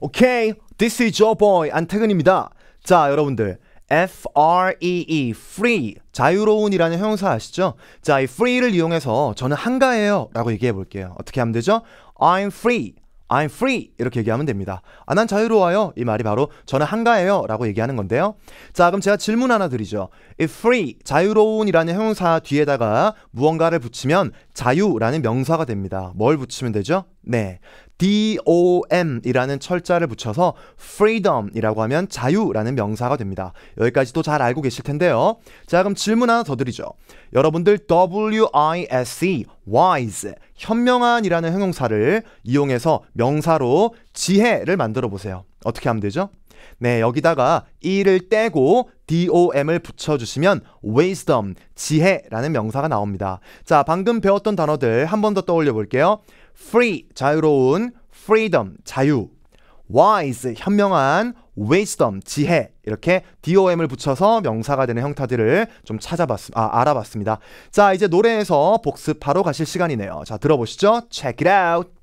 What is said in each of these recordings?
오케이, this is your boy 안태근입니다. 자, 여러분들. F-R-E-E, free, 자유로운이라는 형용사 아시죠? 자, 이 free를 이용해서 저는 한가해요 라고 얘기해 볼게요. 어떻게 하면 되죠? I'm free, I'm free 이렇게 얘기하면 됩니다. 아, 난 자유로워요. 이 말이 바로 저는 한가해요 라고 얘기하는 건데요. 자, 그럼 제가 질문 하나 드리죠. 이 free, 자유로운이라는 형용사 뒤에다가 무언가를 붙이면 자유라는 명사가 됩니다. 뭘 붙이면 되죠? 네. DOM이라는 철자를 붙여서 freedom이라고 하면 자유라는 명사가 됩니다. 여기까지도 잘 알고 계실 텐데요. 자, 그럼 질문 하나 더 드리죠. 여러분들 WISE, wise, 현명한이라는 형용사를 이용해서 명사로 지혜를 만들어 보세요. 어떻게 하면 되죠? 네, 여기다가 e를 떼고 dom을 붙여주시면 wisdom, 지혜라는 명사가 나옵니다. 자, 방금 배웠던 단어들 한 번 더 떠올려 볼게요. free, 자유로운, freedom, 자유, wise, 현명한, wisdom, 지혜 이렇게 dom을 붙여서 명사가 되는 형태들을 좀 찾아봤, 아, 알아봤습니다. 자, 이제 노래에서 복습하러 가실 시간이네요. 자, 들어보시죠. Check it out.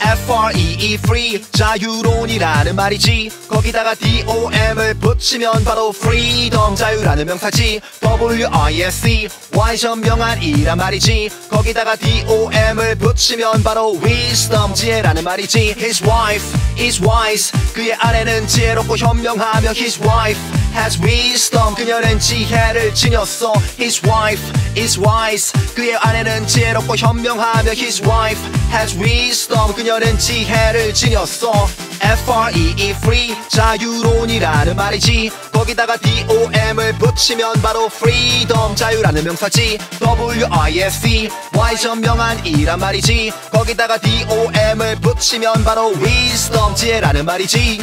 F-R-E-E free 자유로운이라는 말이지. 거기다가 D-O-M을 붙이면 바로 freedom 자유라는 명사지 W-I-S-E Y 현명한이란 말이지 거기다가 D-O-M을 붙이면 바로 wisdom 지혜라는 말이지 His wife is wise 그의 아내는 지혜롭고 현명하며 His wife has wisdom 그녀는 지혜를 지녔어 His wife is wise 그의 아내는 지혜롭고 현명하며 His wife has wisdom 그녀는 지혜를 지녔어 F-R-E-E free. 자유로운이라는 말이지. 거기다가 D-O-M을 붙이면 바로 freedom. 자유라는 명사지. W-I-S-E Y 현명한 이란 말이지. 거기다가 D-O-M을 붙이면 바로 wisdom. 지혜라는 말이지